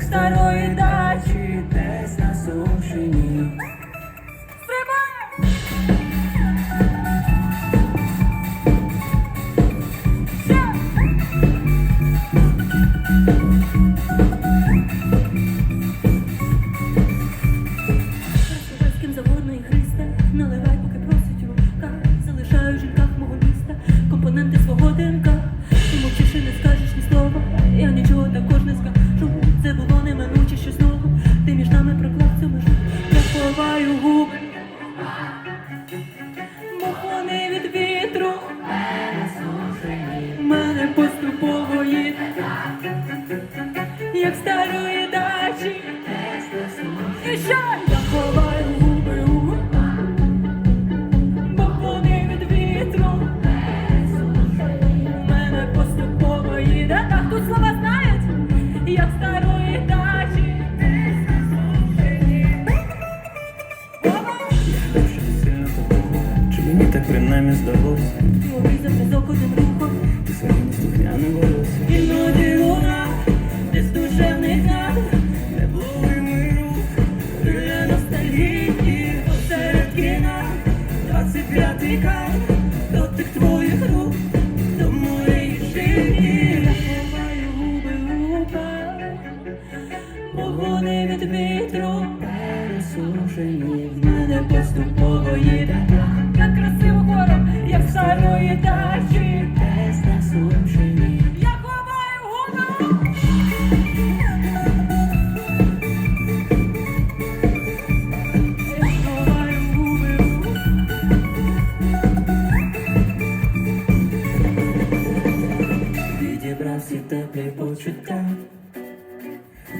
старої дачі, десь на сушині. Як старої дачі. І що я ховаю губи у губах, бо вони від вітру. У мене поступово їде, так тут слова знають, як старої дачі. Чи мені так принаймні здалося? Обрізав зв'язок одним вони від вітру. Пересушені В мене поступово їде теплі почуття,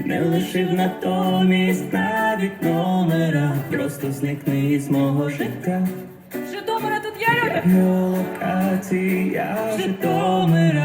не лишив натомість навіть номера, просто зникни із мого життя. Житомира тут я люди. Локація Житомира